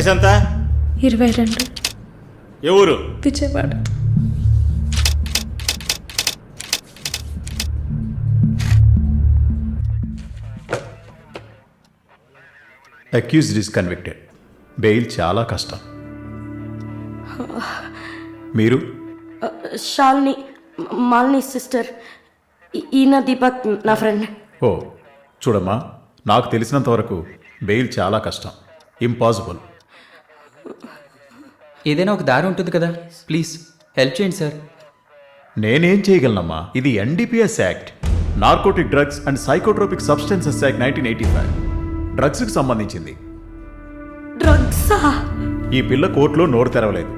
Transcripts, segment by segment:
వయసు ఎంత ఇరవై రెండు. ఏ ఊరు? Vijayawada. Accused is convicted bail చాలా కష్టం. మీరు? షాల్ని మాలిని సిస్టర్. ఈ- ఈయన దీపక్ నా ఫ్రెండ్. ఓ చూడమ్మా నాకు తెలిసినంత వరకు బెయిల్ చాలా కష్టం. ఇంపాసిబుల్ ఏదైనా ఒక దారి ఉంటుంది కదా? ప్లీజ్ హెల్ప్ చేయండి సార్ నేనేం చేయగలనమ్మా? ఇది NDPS act narcotic drugs and psychotropic substances act nineteen eighty five డ్రగ్స్కి సంబంధించింది. డ్రగ్సా ఈ పిల్ల కోర్టులో నోరు తెరవలేదు.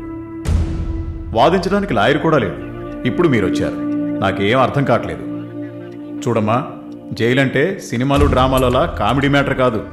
వాదించడానికి లాయర్ కూడా లేడు. ఇప్పుడు మీరు వచ్చారు నాకేం అర్థం కావట్లేదు. చూడమ్మా జైలు అంటే సినిమాలు డ్రామాలలా కామెడీ మ్యాటర్ కాదు.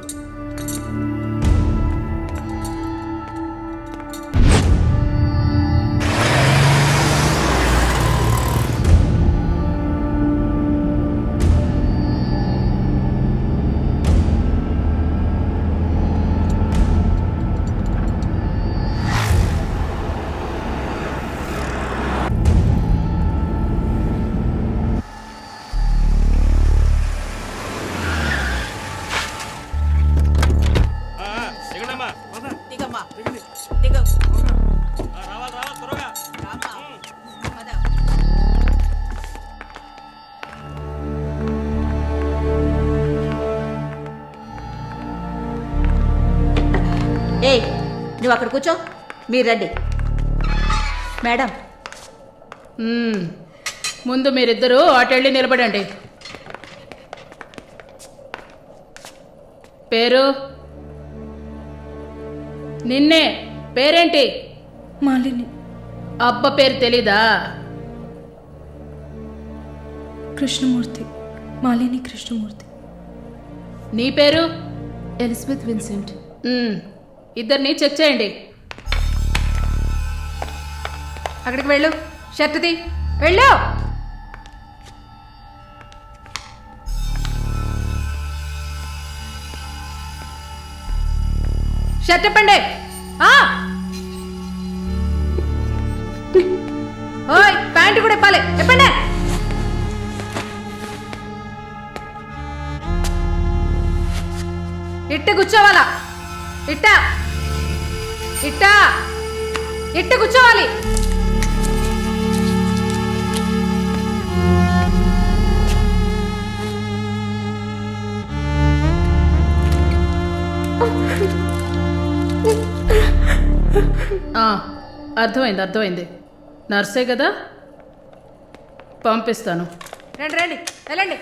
నువ్వు అక్కడ కూర్చో. మీరు రండి. మేడం. మ్మ్. ముందు మీరిద్దరూ అటెళ్ళి నిలబడండి. పేరు? నిన్నే. పేరేంటి? మాలిని. అబ్బ పేరు తెలీదా? కృష్ణమూర్తి. మాలిని కృష్ణమూర్తి. నీ పేరు? Elizabeth Vincent. మ్మ్. ఇద్దరిని చెక్ చేయండి. అక్కడికి వెళ్ళు. షర్ట్ది వెళ్ళు. షర్ట్ చెప్పండి ఆ! ఓయ్ ప్యాంటు కూడా ఇప్పాలి. చెప్పండి ఇట్ట కూర్చోవాలా? ఇట్ట? ఇట్ట. ఇట్ట కూర్చోవాలి. అర్థమైంది అర్థమైంది. నర్సే కదా? పంపిస్తాను. రండి రండి. వెళ్ళండి.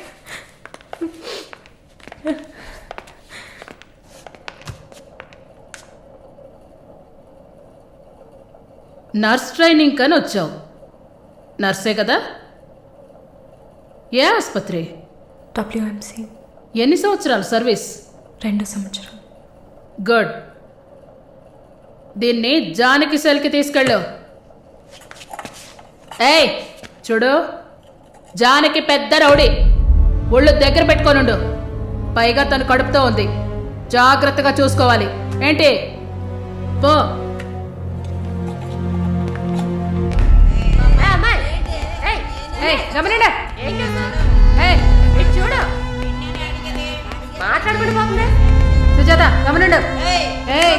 నర్స్ ట్రైనింగ్ కని వచ్చావు. నర్సే కదా? ఏ ఆసుపత్రి? డబ్ల్యూఎంసి. ఎన్ని సంవత్సరాలు సర్వీస్? రెండు సంవత్సరం గుడ్. దీన్ని జానకి సెల్కి తీసుకెళ్ళు. ఏయ్ చూడు. జానకి పెద్ద రౌడీ. ఒళ్ళు దగ్గర పెట్టుకోనుండు పైగా తను కడుపుతో ఉంది. జాగ్రత్తగా చూసుకోవాలి. ఏంటి? పో. గమనండి. చూడు? మాట్లాడబడి పోతుంది? సుజాత గమనండు? ఏయ్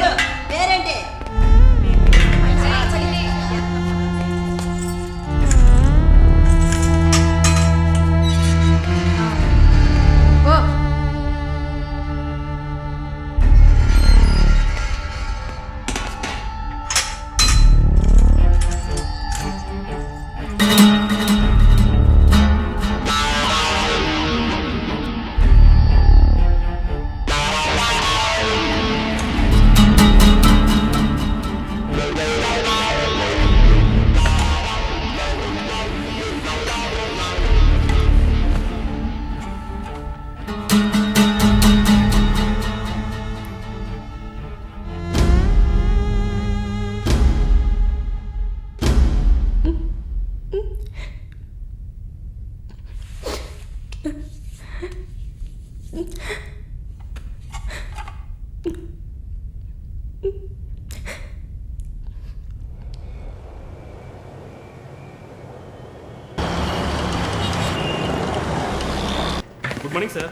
Good morning sir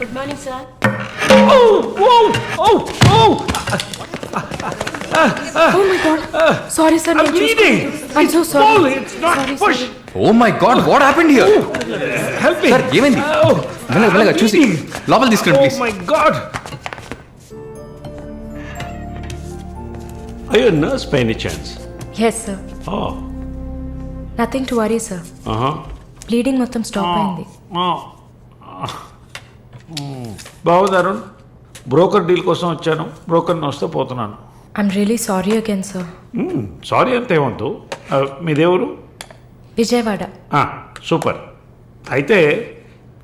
good morning sir Oh my god. Sorry, sir. I'm bleeding. I'm so sorry. Sorry, sorry. Oh my god what happened here help me sir ఏమైంది మెల్లగా మెల్లగా చూసి లోపల తీసుకురండి please my god I nurse by any chance Yes, sir. Oh, Nothing to worry, sir. uh-huh. Bleeding మొత్తం stop అయింది బాగుంది Arun broker deal కోసం వచ్చాను. బ్రోకర్ని వస్తే పోతున్నాను. I'm really sorry again sir sorry అంతేమొద్దు Uh, మీదేవరు విజయవాడ. సూపర్. అయితే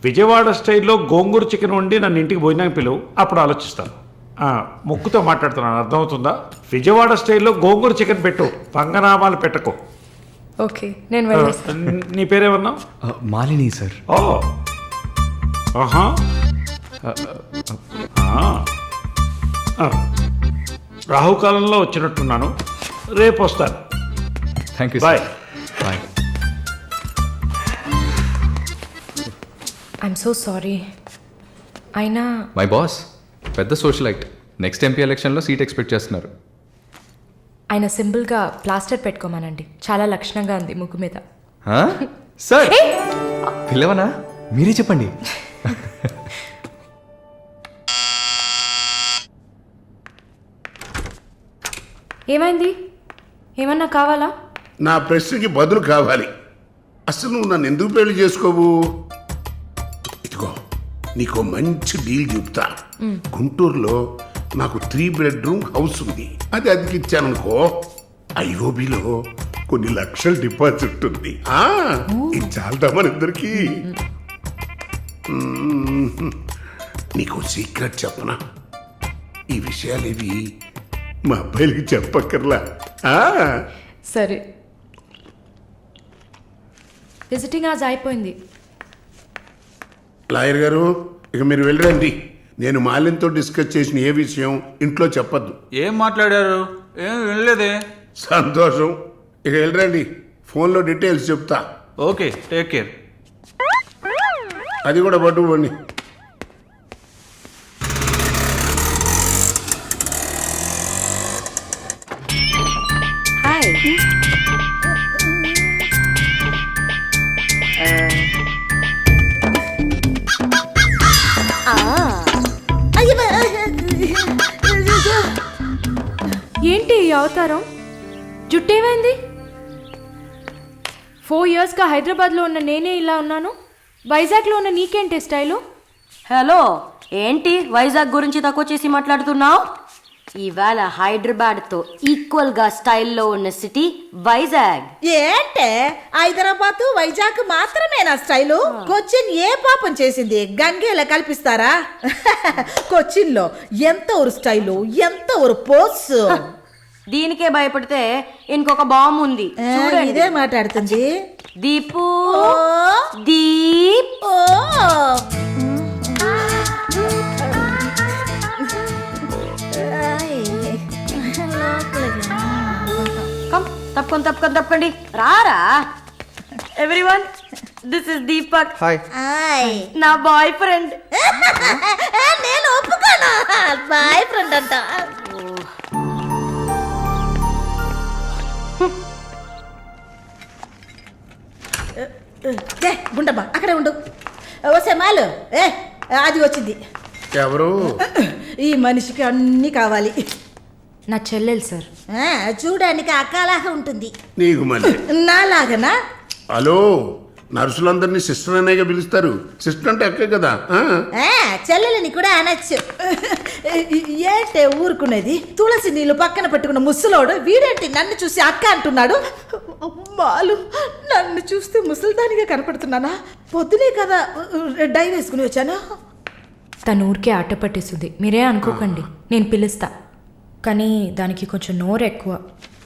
విజయవాడ స్టైల్లో గోంగూర చికెన్ వండి నన్ను ఇంటికి భోజనానికి పిలువు అప్పుడు ఆలోచిస్తాను. ఆ, ముక్కుతో మాట్లాడుతున్నాను. అర్థమవుతుందా? విజయవాడ స్టైల్లో గోంగూర చికెన్ పెట్టు. పంగనామాలు పెట్టకు. ఓకే నేను నీ పేరేమన్నా? మాలిని సార్. ఓ ఆహా. రాహుకాలంలో వచ్చినట్టున్నాను. రేపు వస్తాను. Thank you bye bye I'm so sorry అయినా మై బాస్ పెద్ద సోషలైట్ నెక్స్ట్ ఎంపీ ఎలక్షన్లో సీట్ ఎక్స్పెక్ట్ చేస్తున్నారు. ఆయన సింపుల్గా ప్లాస్టర్ పెట్టుకోమనండి. చాలా లక్షణంగా ఉంది ముగ్గు మీద. సార్ పిల్లవనా మీరే చెప్పండి. ఏమైంది? ఏమన్నా కావాలా? నా ప్రశ్నకి బదులు కావాలి. అసలు నువ్వు నన్ను ఎందుకు పెళ్ళి చేసుకోవు ఇదిగో నీకు మంచి డీల్ చెప్తా. గుంటూరులో నాకు త్రీ బెడ్రూమ్ హౌస్ ఉంది. అది అదికిచ్చాననుకో ఐఓబిలో కొన్ని లక్షల డిపాజిట్ ఉంది. ఆ, ఇది చాలదా మన ఇద్దరికి నీకు సీక్రెట్ చెప్పనా? ఈ విషయాలేవి మా అబ్బాయిలకి చెప్పక్కర్లా. ఆ? సరే. విజిటింగ్ ఆజ్ అయిపోయింది. లాయర్ గారు ఇక మీరు వెళ్ళండి నేను మాలిన్తో డిస్కస్ చేసిన ఏ విషయం ఇంట్లో చెప్పద్దు. ఏం మాట్లాడారు? ఏం వినలేదే? సంతోషం. ఇక వెళ్ళండి ఫోన్లో డీటెయిల్స్ చెప్తా. ఓకే టేక్ కేర్ అది కూడా పట్టుకోండి అవతారం? జుట్టేమైంది? ఫోర్ ఇయర్స్గా హైదరాబాద్లో ఉన్న నేనే ఇలా ఉన్నాను. వైజాగ్లో ఉన్న నీకేంటి స్టైలు? హలో ఏంటి వైజాగ్ గురించి తక్కువ చేసి మాట్లాడుతున్నావు? ఇవాళ హైదరాబాద్తో ఈక్వల్గా స్టైల్లో ఉన్న సిటీ వైజాగ్. ఏంటే? హైదరాబాద్ వైజాగ్ మాత్రమే నా స్టైలు కొచ్చిన్ ఏ పాపం చేసింది? గంగేలా కల్పిస్తారా? కొచ్చిన్లో ఎంత ఒక స్టైలు ఎంత ఒక పోస్ దీనికే భయపడితే ఇంకొక బాంబు ఉంది. చూడండి. ఇదే మాట్లాడుతుంది. దీపు దీప్. ఓ. కమ్ తప్పుకొని తప్పుకొని తప్పుకోండి. రారా? Everyone this is Deepak hi ఆయ్ నా బాయ్ ఫ్రెండ్ నేను ఒప్పుకోను. బాయ్ ఫ్రెండ్ అంట. ఏ గుండమ్మ అక్కడే ఉండు. వస్తే మాలు. ఏ అది వచ్చింది. ఎవరు? ఈ మనిషికి అన్నీ కావాలి. నా చెల్లెలు సార్ ఆ, చూడడానికి అక్కలాగా ఉంటుంది. నీకు మళ్ళీ నాలాగనా? హలో? నర్సులందరినీ సిస్టర్ అనేగా పిలుస్తారు. సిస్టర్ అంటే అక్కే కదా? ఆ? ఆ, చెల్లెలని కూడా అనొచ్చు. ఏంటే ఊరుకునేది? తులసి నీళ్ళు పక్కన పెట్టుకున్న ముసలోడు వీడేంటి నన్ను చూసి అక్క అంటున్నాడు? అమ్మాలు నన్ను చూస్తే ముసలిదానిగా కనపడుతున్నానా? పొద్దునే కదా డై వేసుకుని వచ్చాను. తను ఊరికే ఆట పట్టేస్తుంది మీరే అనుకోకండి నేను పిలుస్తా. కానీ దానికి కొంచెం నోరు ఎక్కువ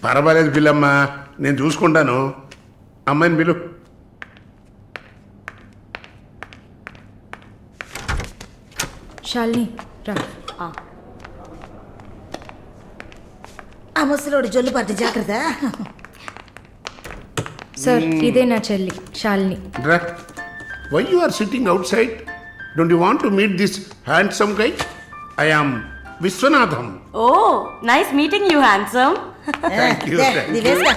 పర్వాలేదు పిల్లమ్మ నేను చూసుకుంటాను. అమ్మాయిని పిలు. షాలిని రా. ఆ. ముసలోడు జొల్లు పడితే జాగ్రత్త. సార్ ఇదే నా చెల్లి షాలిని. రా. Why you are sitting outside don't you want to meet this handsome guy I am Viswanatham oh nice meeting you handsome thank you వేసుకో.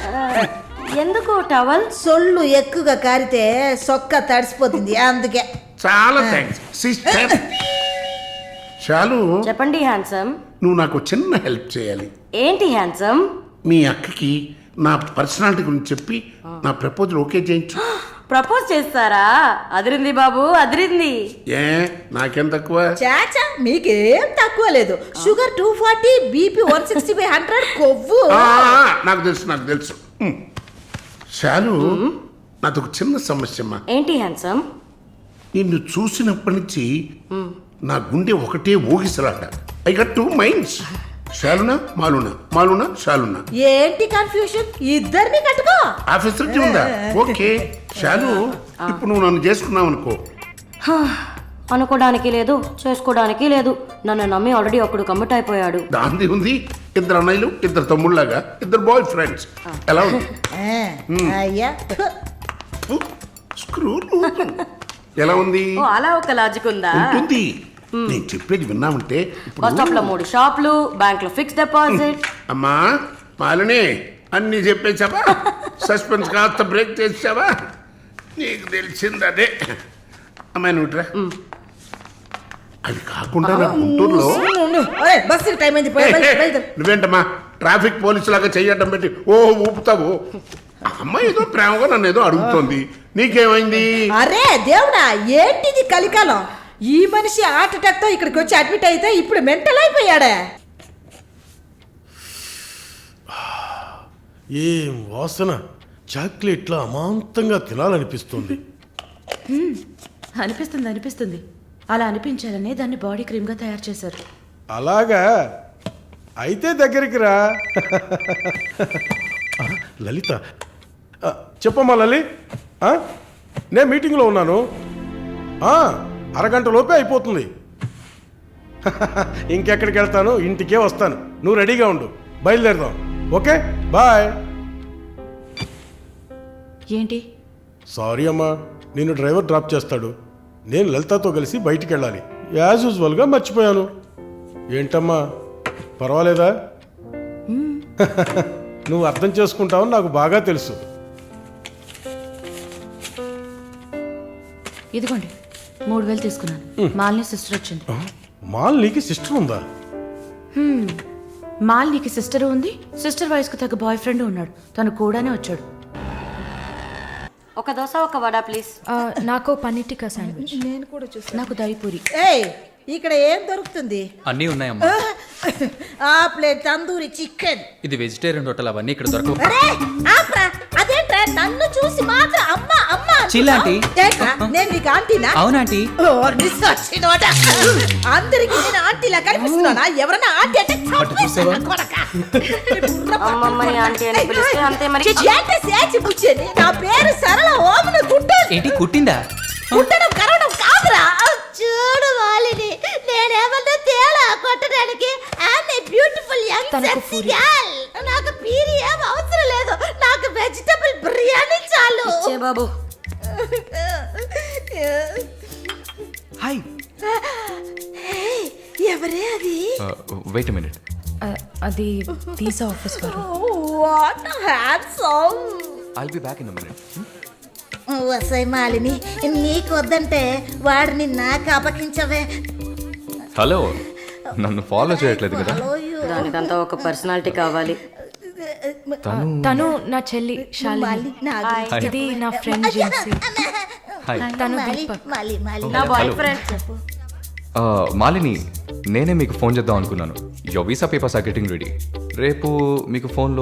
ఎందుకు టవల్? సొల్లు ఎక్కువగా కారితే సొక్క తడిసిపోతుంది అందుకే. చాలా థ్యాంక్స్ సిస్టర్ చాలు. చెప్పండి హ్యాండ్సమ్ నువ్వు నాకు చిన్న హెల్ప్ చేయాలి. ఏంటి హ్యాండ్సమ్ మీ అక్కకి నా పర్సనాలిటీ గురించి చెప్పి నా ప్రపోజల్ ఓకే చేయించు. ప్రపోజ్ చేస్తారా? అదిరింది బాబు అదిరింది. ఏ నాకేం తక్కువ? చాచా మీకేం తక్కువ లేదు. Sugar two forty BP one sixty by hundred కొవ్వు. ఆ, నాకు తెలుసు నాకు తెలుసు. శాలు నాది ఒక చిన్న సమస్య అమ్మా ఏంటి హ్యాండ్సమ్ నిన్ను చూసినప్పటి నుంచి నా గుండె ఒకటే ఊగిసలాట. ఐ గట్ టూ మైండ్స్ శాలునా మాలునా మాలునా శాలునా. ఏంటి కన్ఫ్యూషన్ ఇద్దరిని కట్టుకో. ఆఫీసర్కి ఉందా? ఓకే. శాలు ఇప్పుడు నువ్వు నన్ను చేసుకున్నావు అనుకో. అనుకోవడానికి లేదు చేసుకోవడానికి లేదు. నన్ను నమ్మి ఆల్రెడీ ఒకడు కమిట్ అయిపోయాడు దాంది ఉంది. ఇద్దరు అన్నయ్యలు ఇద్దరు తమ్ముళ్ళలాగా ఇద్దరు బాయ్ ఫ్రెండ్స్ ఎలా ఉంది? స్క్రూ. ఎలా ఉంది? అలా ఒక లాజిక్ ఉందా? ఉంటుంది. నేను చెప్పేది విన్నామంటే బస్ స్టాప్లో మూడు షాపులు బ్యాంక్లో ఫిక్స్ డిపాజిట్ అమ్మా మాలిని అన్ని చెప్పేసావా సస్పెన్స్ కాస్త బ్రేక్ చేసావా నీకు తెలిసింది అదే అమ్మాయి నువ్వుట్రా అది కాకుండా నా గుంటూరులో టైం అయింది. నువ్వేంటమ్మా ట్రాఫిక్ పోలీసు లాగా చెయ్యటం పెట్టి ఓ ఊపుతావు? ఆ అమ్మాయి ఏదో ప్రేమగా నన్ను ఏదో అడుగుతోంది. నీకేమైంది? అరే దేవుడా ఏంటిది కలికాలం? ఈ మనిషి హార్ట్ అటాక్తో ఇక్కడికి వచ్చి అడ్మిట్ అయితే ఇప్పుడు మెంటల్ అయిపోయాడే. ఏం వాసన? చాక్లెట్లా అమాంతంగా తినాలనిపిస్తుంది. అనిపిస్తుంది అనిపిస్తుంది. అలా అనిపించాలనే దాన్ని బాడీ క్రీమ్గా తయారు చేశారు. అలాగా? అయితే దగ్గరికి రా. లలిత. చెప్పమ్మా లలి. నేను మీటింగ్లో ఉన్నాను. ఆ, అరగంట లోపే అయిపోతుంది. ఇంకెక్కడికి వెళ్తాను? ఇంటికే వస్తాను. నువ్వు రెడీగా ఉండు. బయలుదేరదాం. ఓకే? బాయ్. ఏంటి? సారీ అమ్మా నిన్ను డ్రైవర్ డ్రాప్ చేస్తాడు. నేను లలితతో కలిసి బయటికి వెళ్ళాలి యాజ్ యూజువల్గా మర్చిపోయాను. ఏంటమ్మా? పర్వాలేదా? నువ్వు అర్థం చేసుకుంటావని నాకు బాగా తెలుసు. ఇదిగోండి. మూడు వేలు తీసుకున్నాను. మాలిని సిస్టర్ వచ్చింది. మాలినికి సిస్టర్ ఉందా? మాలినికి సిస్టర్ ఉంది. సిస్టర్ వయసుకు తగ్గ బాయ్ ఫ్రెండ్ ఉన్నాడు. తను కూడానే వచ్చాడు. ఒక దోశ ఒక వడ ప్లీజ్ నాకు పన్నీర్ శాండ్విచ్ నేను కూడా చూసాను నాకు దయపూరి. ఏయ్ ఇక్కడ ఏం దొరుకుతుంది? అన్నీ ఉన్నాయమ్మా. ఆ ప్లేట్ తందూరి చికెన్ ఇది వెజిటేరియన్ హోటల్ అవన్నీ ఇక్కడ దొరకవు. అరే ఆప్రా అదేంట్రా? నన్ను చూసి మాత్రం అమ్మ? చిల్లాంటీ. నేను నీకు ఆంటీనా? అవునాంటీ. అందరికి నేను ఆంటీలా కనిపిస్తున్నానా? ఎవరన్నా ఆంటీ అంటే? నా పేరు సరళ ఓమన గుడ్డ ఏంటి కుట్టిందా పుట్టడం కరవడం కాదురా. చూడు వాలిని. నేనేమన్నా తేడా కొట్టడానికి? ఆమె బ్యూటిఫుల్ యంగ్ సెక్సీ. గర్ల్ నాకు పీరి. ఏం అవసరం లేదు. నాకు వెజిటబుల్ బిర్యానీ చాలు. చే బాబు. హాయ్. ఎవరే అది? వెయిట్ మినిట్ అది వీసా ఆఫీస్ వారు what handsome I'll be back in minute వసై Malini నీకు వద్దంటే వాడిని నాకు అపకించవే హలో నన్ను ఫాలో చేయట్లేదు కదా. దానికంతా ఒక పర్సనాలిటీ కావాలి. తను తను నా చెల్లి శాలిని. ఇది నా ఫ్రెండ్ జెన్సీ హాయ్ తను దీపక్ మాలి మాలి నా బాయ్. ఫ్రెండ్ ఆ, మాలిని నేనే మీకు ఫోన్ చేద్దాం అనుకున్నాను. Yo visa papers are getting ready రేపు మీకు ఫోన్లో